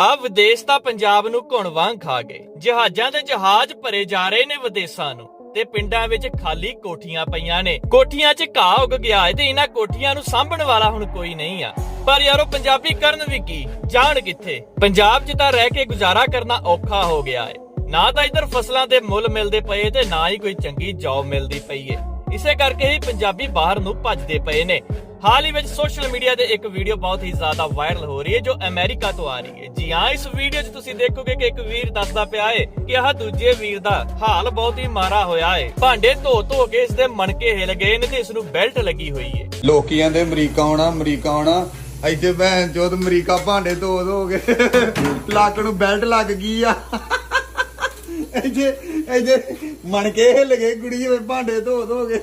ਆ ਵਿਦੇਸ਼ ਤਾਂ ਪੰਜਾਬ ਨੂੰ ਘੁਣ ਵਾਂਗ ਖਾ ਗਏ। ਜਹਾਜ਼ਾਂ ਦੇ ਜਹਾਜ਼ ਭਰੇ ਜਾ ਰਹੇ ਨੇ ਵਿਦੇਸ਼ਾਂ ਨੂੰ ਤੇ ਪਿੰਡਾਂ ਵਿੱਚ ਖਾਲੀ ਕੋਠੀਆਂ ਪਈਆਂ ਨੇ। ਕੋਠੀਆਂ 'ਚ ਘਾਹ ਉੱਗ ਗਿਆ ਤੇ ਇਹਨਾਂ ਕੋਠੀਆਂ ਨੂੰ ਸਾਂਭਣ ਵਾਲਾ ਹੁਣ ਕੋਈ ਨਹੀਂ ਆ। ਪਰ ਯਾਰੋ, ਪੰਜਾਬੀ ਕਰਨ ਵੀ ਕੀ? ਜਾਣ ਕਿੱਥੇ? ਪੰਜਾਬ 'ਚ ਤਾਂ ਰਹਿ ਕੇ ਗੁਜ਼ਾਰਾ ਕਰਨਾ ਔਖਾ ਹੋ ਗਿਆ ਹੈ ਨਾ ਤਾਂ ਇੱਧਰ ਫਸਲਾਂ ਦੇ ਮੁੱਲ ਮਿਲਦੇ ਪਏ ਤੇ ਨਾ ਹੀ ਕੋਈ ਚੰਗੀ ਜੌਬ ਮਿਲਦੀ ਪਈ ਏ। ਇਸੇ ਕਰਕੇ ਹੀ ਪੰਜਾਬੀ ਬਾਹਰ ਨੂੰ ਭੱਜਦੇ ਪਏ ਨੇ। ਹਾਲ ਹੀ ਵਿੱਚ ਸੋਸ਼ਲ ਮੀਡੀਆ ਤੇ ਇੱਕ ਵੀਡੀਓ ਬਹੁਤ ਹੀ ਜ਼ਿਆਦਾ ਵਾਇਰਲ ਹੋ ਰਹੀ ਹੈ, ਜੋ ਅਮਰੀਕਾ ਤੋਂ ਆ ਰਹੀ ਹੈ। ਜੀ ਹਾਂ, ਇਸ ਵੀਡੀਓ 'ਚ ਤੁਸੀਂ ਦੇਖੋਗੇ ਕਿ ਇੱਕ ਵੀਰ ਦੱਸਦਾ ਪਿਆ ਏ ਕਿ ਆਹ ਦੂਜੇ ਵੀਰ ਦਾ ਹਾਲ ਬਹੁਤ ਹੀ ਮਾਰਾ ਹੋਇਆ ਏ ਭਾਂਡੇ ਧੋ ਧੋ ਕੇ ਇਸ ਦੇ ਮਣਕੇ ਹਿਲ ਗਏ ਨੇ ਤੇ ਇਸ ਨੂੰ ਬੈਲਟ ਲੱਗੀ ਹੋਈ ਏ ਲੋਕੀ ਕਹਿੰਦੇ ਅਮਰੀਕਾ ਆਉਣਾ ਅਮਰੀਕਾ ਆਉਣਾ। ਇੱਥੇ ਭੈਣ ਚੋਦ, ਅਮਰੀਕਾ ਭਾਂਡੇ ਧੋ ਧੋਗੇ ਲੱਕ ਨੂੰ ਬੈਲਟ ਲੱਗ ਗਈ ਆ। ਇੱਥੇ ਇੱਥੇ ਮਣ ਕੇ ਹਿੱਲ ਗਏ ਕੁੜੀ ਵੇ ਭਾਂਡੇ ਧੋ ਧੋਗੇ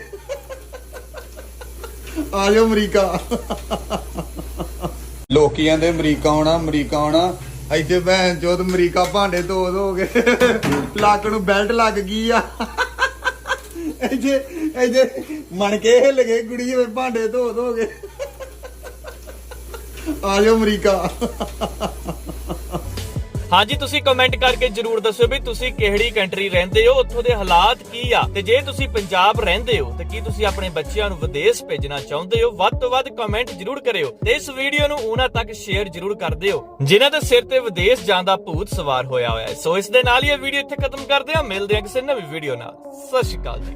ਆ ਜਾਓ ਅਮਰੀਕਾ। ਲੋਕੀ ਕਹਿੰਦੇ ਅਮਰੀਕਾ ਆਉਣਾ ਅਮਰੀਕਾ ਆਉਣਾ। ਇੱਥੇ ਭੈਣ ਚੋਦ ਅਮਰੀਕਾ ਭਾਂਡੇ ਧੋ ਧੋਗੇ ਲੱਕ ਨੂੰ ਬੈਲਟ ਲੱਗ ਗਈ ਆ। ਇੱਥੇ ਇੱਥੇ ਮਣ ਕੇ ਹਿੱਲ ਗਏ ਕੁੜੀ ਵੇ ਭਾਂਡੇ ਧੋ ਧੋਗੇ ਆ ਜਾਓ ਅਮਰੀਕਾ। ਹਾਂਜੀ, ਤੁਸੀਂ ਕਮੈਂਟ ਕਰਕੇ ਜਰੂਰ ਦੱਸਿਓ ਵੀ ਤੁਸੀਂ ਕਿਹੜੀ ਕੰਟਰੀ ਰਹਿੰਦੇ ਹੋ, ਉੱਥੋਂ ਦੇ ਹਾਲਾਤ ਕੀ ਆ? ਤੇ ਜੇ ਤੁਸੀਂ ਪੰਜਾਬ ਰਹਿੰਦੇ ਹੋ, ਤੇ ਕੀ ਤੁਸੀਂ ਆਪਣੇ ਬੱਚਿਆਂ ਨੂੰ ਵਿਦੇਸ਼ ਭੇਜਣਾ ਚਾਹੁੰਦੇ ਹੋ? ਵੱਧ ਤੋਂ ਵੱਧ ਕਮੈਂਟ ਜਰੂਰ ਕਰਿਓ ਤੇ ਇਸ ਵੀਡੀਓ ਨੂੰ ਉਹਨਾਂ ਤੱਕ ਸ਼ੇਅਰ ਜਰੂਰ ਕਰ ਦਿਓ, ਜਿਨ੍ਹਾਂ ਦੇ ਸਿਰ ਤੇ ਵਿਦੇਸ਼ ਜਾਣ ਦਾ ਭੂਤ ਸਵਾਰ ਹੋਇਆ ਹੋਇਆ ਹੈ। ਸੋ ਇਸ ਦੇ ਨਾਲ ਹੀ ਇਹ ਵੀਡੀਓ ਇੱਥੇ ਖਤਮ ਕਰਦੇ ਹਾਂ। ਮਿਲਦੇ ਹਾਂ ਕਿਸੇ ਨਵੀਂ ਵੀਡੀਓ ਨਾਲ। ਸਤਿ ਸ਼੍ਰੀ ਅਕਾਲ ਜੀ।